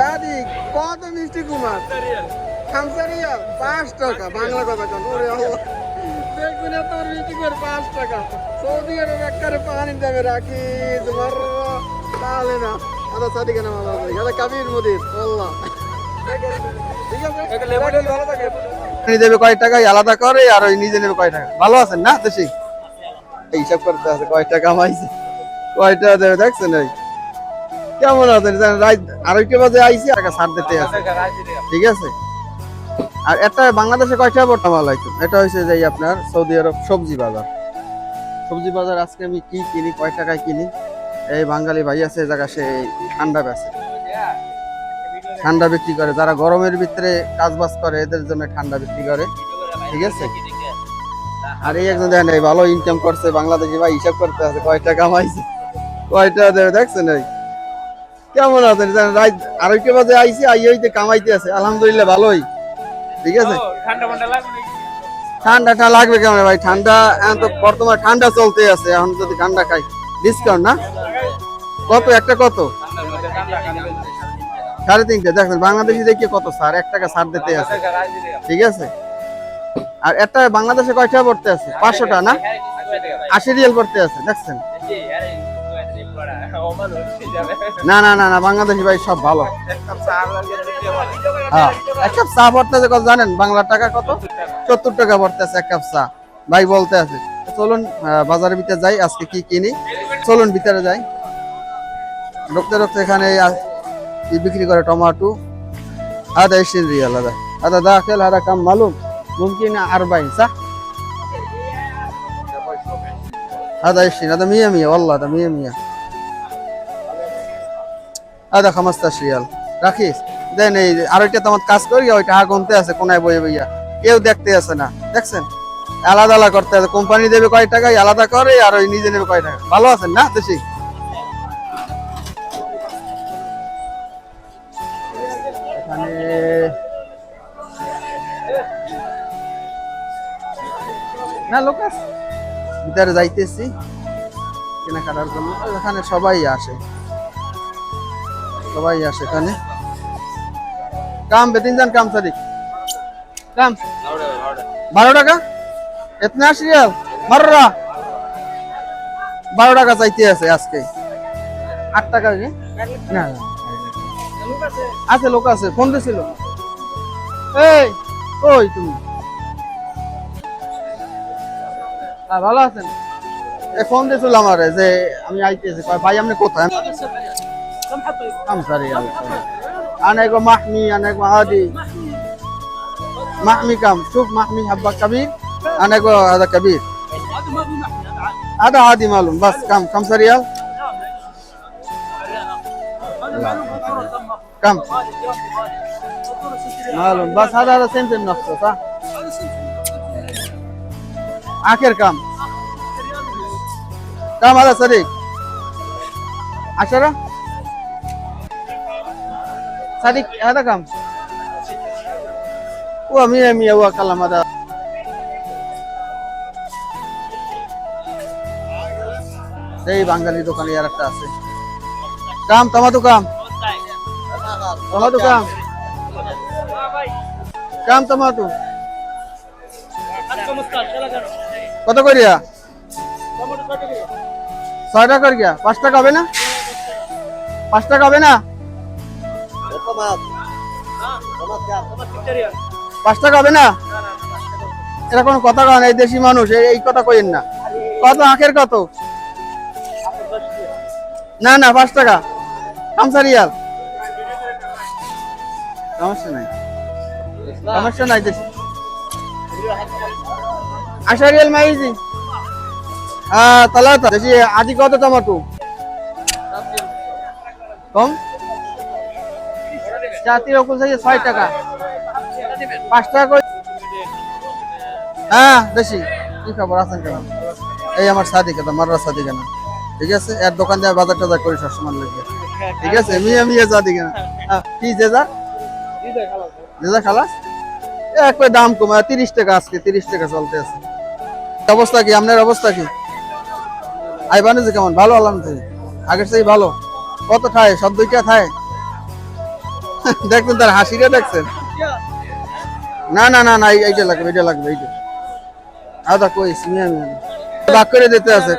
সাদিক কত মিষ্টি কুমার? খামসারিয়া পাঁচ টাকা বাংলা কথা কন ওরে দেখবেন এত মিষ্টি কুমার পাঁচ টাকা। সৌদি আরব একবারে রাখি তোমার তাহলে না আদা সাদিক না মামা এটা কাবির মুদির আপনি দেবে কয় টাকায় আলাদা করে আর ওই নিজে নেবে কয় টাকা। ভালো আছেন না তো এই হিসাব করতে আছে কয় টাকা কামাইছে কয় টাকা দেবে দেখছেন ওই? কেমন আছেন রাত আড়াইটা বাজে আইসি টাকা ছাড় দিতে আছে। ঠিক আছে? আর এটা বাংলাদেশে কয়টা বর্তমান হয়তো এটা হচ্ছে যে আপনার সৌদি আরব সবজি বাজার। সবজি বাজার আজকে আমি কি কিনি, কয় টাকায় কিনি? এই বাঙালি ভাই আছে জায়গা সে ঠান্ডা বেচে ঠান্ডা বিক্রি করে। যারা গরমের ভিতরে কাজ বাজ করে, এদের জন্য ঠান্ডা বিক্রি করে। ঠিক আছে? আর এই একজন দেখেন ভালো ইনকাম করছে। বাংলাদেশি ভাই হিসাব করতে আছে কয়টা কামাইছে কয়টা দেবে? দেখছেন এই? কেমন আছেন? রাত আড়াইটা বাজে আইসি আই হইতে কামাইতে আছে। আলহামদুলিল্লাহ ভালোই। ঠিক আছে? ঠান্ডা ঠান্ডা লাগবে ঠান্ডাটা লাগবে কেমন? ভাই ঠান্ডা এখন তো বর্তমানে ঠান্ডা চলতে আছে। এখন যদি ঠান্ডা খাই ডিসকাউন্ট না? কত একটা কত? সাড়ে তিনটে। দেখেন বাংলাদেশি দেখি কত স্যার এক টাকা ছাড় দিতে আছে। ঠিক আছে? আর একটা বাংলাদেশে কয়টা পড়তে আছে? পাঁচশোটা না? আশি রিয়াল পড়তে আছে দেখছেন? না না না না বাংলাদেশি ভাই সব ভালো হ্যাঁ এক কাপ চা পড়তে আছে কত জানেন বাংলার টাকা কত সত্তর টাকা পড়তে আছে এক কাপ চা ভাই বলতে আছে চলুন আহ, বাজারের ভিতরে যাই আজকে কি কিনি চলুন ভিতরে যাই ঢুকতে ঢুকতে এখানে আহ, ই বিক্রি করে টমাটো هذا 20 ريال هذا هذا داخل هذا كم معلوم ممكن 40 صح هذا 20 هذا 100 100 والله هذا 100 100 আদা খামাস্তা শিয়াল। রাখিস? দেন এই আর আরেকটা তোমার কাজ করি, ওইটা হা আছে, কোনায় বইয়ে বইয়া। কেউ দেখতে আছে না, দেখছেন? আলাদা আলাদা করতে আছে কোম্পানি দেবে কয় টাকায়, আলাদা করে, আর ওই নিজে নেবে কয় টাকা ভালো আছেন না তো সেই না লোকাস ভিতরে যাইতেছি, কেনাকাটার জন্য। এখানে সবাই আসে। সবাই আসে এখানে কাম, বেতিন যান কাম কাম। বারো টাকা? বারো টাকা চাইতে আছে আজকে। আট টাকা? না আছে, লোক আছে, ফোন দিছিল। এই, ওই তুমি। ভালো আছেন? ফোন দিছিল আমারে যে আমি আইতেছি। ভাই, আপনি কোথায়? كم ريال أنا أقول محمي أنا أقول عادي محمي. كم؟ شوف محمي حبه كبير. أنا أقول هذا كبير. هذا عادي. معلوم. بس كم؟ كم ريال كم؟ معلوم. بس هذا هذا سنتم نفسه صح؟ آخر كم؟ كم هذا صديق عشرة؟ صديق هذا كم هو مية مية هو كلام هذا এই বাঙালি দোকানে আর একটা আছে কাম টমাটো কাম টমাটো কাম কাম টমাটো কত করিয়া ছয় টাকা করিয়া পাঁচ টাকা হবে না পাঁচ টাকা হবে না পাঁচ টাকা হবে না? এটা কোনো কথা কন এই দেশি মানুষ, এই- কথা কইেন না। কত? আখের কত? না না, পাঁচ টাকা। কামসা রিয়াল। সমস্যা নাই। সমস্যা নাই দেশি। আশা রিয়াল মাইজি হ্যাঁ তালাতা দেশি আদি কত টমাটো কম? জাতীয় অকুল থেকে ছয় টাকা। পাঁচ টাকা করে হ্যাঁ বেশি কি খবর? আছেন কেন? এই আমার মাররা ঠিক আছে? এর দোকান বাজার টাজার করি সবসময় ঠিক আছে? হ্যাঁ, কি জেজা? জেজা খালাস? একবার দাম কমা তিরিশ টাকা আজকে তিরিশ টাকা চলতে আছে। অবস্থা কি? আপনার অবস্থা কি? আই বানিয়েছে কেমন? ভালো আলহামদুলিল্লাহ। আগের সেই ভালো। কত খায়? সব দুইটা খায়? দেখছেন তার হাসিটা দেখছেন। না না না না এইটা লাগবে এইটা লাগবে, এইটা। আদা কই মিয়া। মিয়া করে দিতে আছে,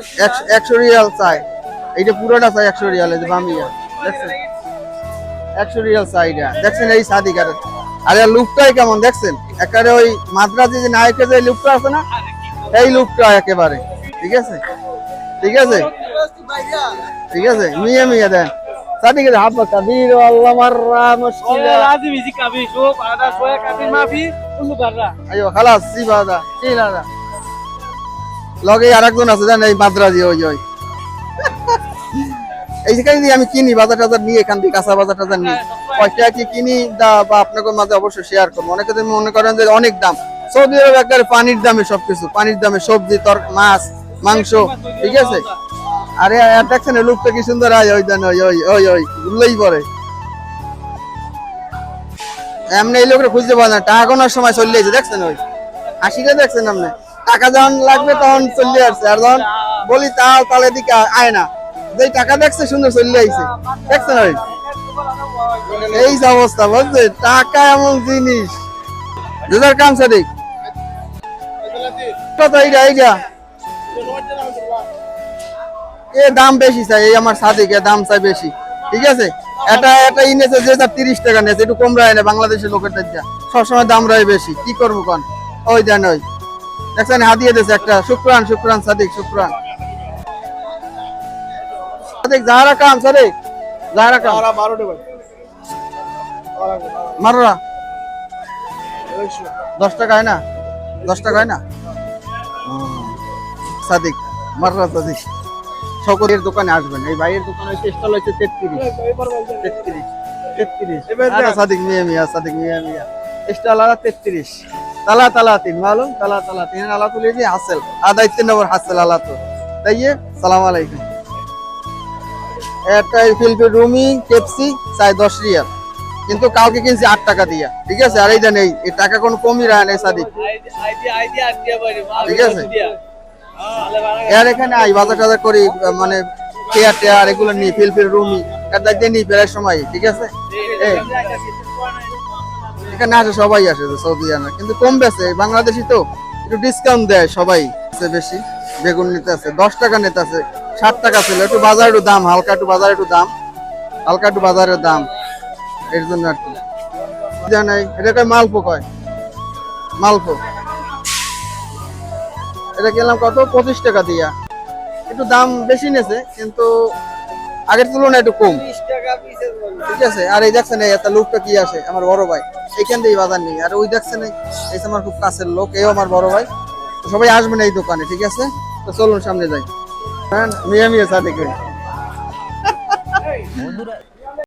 একশো- রিয়াল চাই। এইটা পুরোটা চাই একশো রিয়াল, এই যে বামিয়া দেখছেন? একশো রিয়াল চাই এটা। দেখছেন এই সাদিকার? আরে লুকটাই কেমন, দেখছেন? একেবারে ওই মাদ্রাসে যে নায়কের যে লুকটা আছে না, এই লুকটা একেবারে। ঠিক আছে? ঠিক আছে? ঠিক আছে, মিয়া মিয়া, দেন। সাদিক হাব্বা কাবির আল্লাহ মাররা মুশকিলা لازم يجيك ابي شوف هذا شويه كافي ما في كله برا আইও খালাস সিবা দা কি লাগা লগে আরেকজন আছে জানেন এই মাদ্রাজি ওই ওই এই যেখানে দিয়ে আমি কিনি বাজার টাজার নিয়ে এখান থেকে কাঁচা বাজার টাজার নিই কয়টা কি কিনি দা বা আপনাকে মাঝে অবশ্যই শেয়ার করবো অনেকে তো মনে করেন যে অনেক দাম সৌদি আরব একবারে পানির দামে সবকিছু পানির দামে সবজি তর মাছ মাংস ঠিক আছে আরে দেখছেন লোকটা কি সুন্দর? আয়, ওই দেন, ওই ওই ওই উল্লেই পরে এমনি এই লোকরা খুঁজতে পারে না। টাকা গোনার সময় চলে যাচ্ছে দেখছেন ওই? হাসিটা দেখছেন আপনি? টাকা যখন লাগবে তখন চলে আসছে। আর যখন বলি, তাও তাহলে দিকে আয় না। যেই টাকা দেখছে, সুন্দর চলে আইছে। দেখছেন ওই? এই যে অবস্থা বুঝছে টাকা এমন জিনিস। দুধার কাম সাদিক। কত এইটা এইটা। এ দাম বেশি চাই এই আমার সাদিক এ দাম চাই বেশি ঠিক আছে? এটা এটা ইনেছে যে তার তিরিশ টাকা নেছে একটু কম রায় না বাংলাদেশের লোকের যা সবসময় দাম রায় বেশি কি করব কন? ওই দেন ওই। দেখছেন হাতিয়ে দিয়েছে একটা। শুক্রান শুক্রান সাদিক শুক্রান। সাদিক যাহারা কাম সাদিক। যাহারা কাম মাররা দশ টাকা হয় না? দশ টাকা হয় না? সাদিক মাররা সাদিক। সকলের দোকানে আসবেন। এই ভাইয়ের দোকানে স্টল হচ্ছে তেত্রিশ। তেত্রিশ। তেত্রিশ। সাদিক মিয়া মিয়া সাদিক মিয়া মিয়া। স্টল আলা তেত্রিশ। তালা তালা তিন মালুম? তালা তালা তিন। আলা তুলে দিয়ে হাসেল। আদায় তিন নম্বর হাসেল আলা তো তাই সালাম আলাইকুম। একটা ফিলপি রুমি কেপসি চাই দশ রিয়াল। কিন্তু কালকে কিনছি আট টাকা দিয়া। ঠিক আছে? আর এই দেন এই টাকা কোনো কমই রায় না সাদিক। ঠিক আছে? এর এখানে আই বাজার টাজার করি মানে চেয়ার টেয়ার এগুলো নিই ফিলফিল রুমি এর দায়িত্বে নিই প্রায় সময়, ঠিক আছে? এখানে আসে সবাই আসে সৌদি আনা কিন্তু কম বেছে বাংলাদেশি তো একটু ডিসকাউন্ট দেয় সবাই বেশি। বেগুন নিতে আছে, দশ টাকা নিতে আছে ষাট টাকা ছিল। একটু বাজার একটু দাম, হালকা একটু বাজার একটু দাম, হালকা একটু বাজারের দাম, এর জন্য আর কি। জানাই, এটা মালপো কয় মালপো এটা গেলাম কত? পঁচিশ টাকা দিয়া। একটু দাম বেশি নেছে কিন্তু আগের তুলনায় একটু কম। ঠিক আছে আর এই দেখছেন এই একটা লোকটা কি আসে আমার বড় ভাই। এইখান দিয়ে বাজার নেই আর ওই দেখছেন এই এই যে আমার খুব কাছের লোক এও আমার বড় ভাই। তো সবাই আসবেন এই দোকানে ঠিক আছে? তো চলুন সামনে যাই। হ্যাঁ মিয়া মিয়া সাথে বন্ধুরা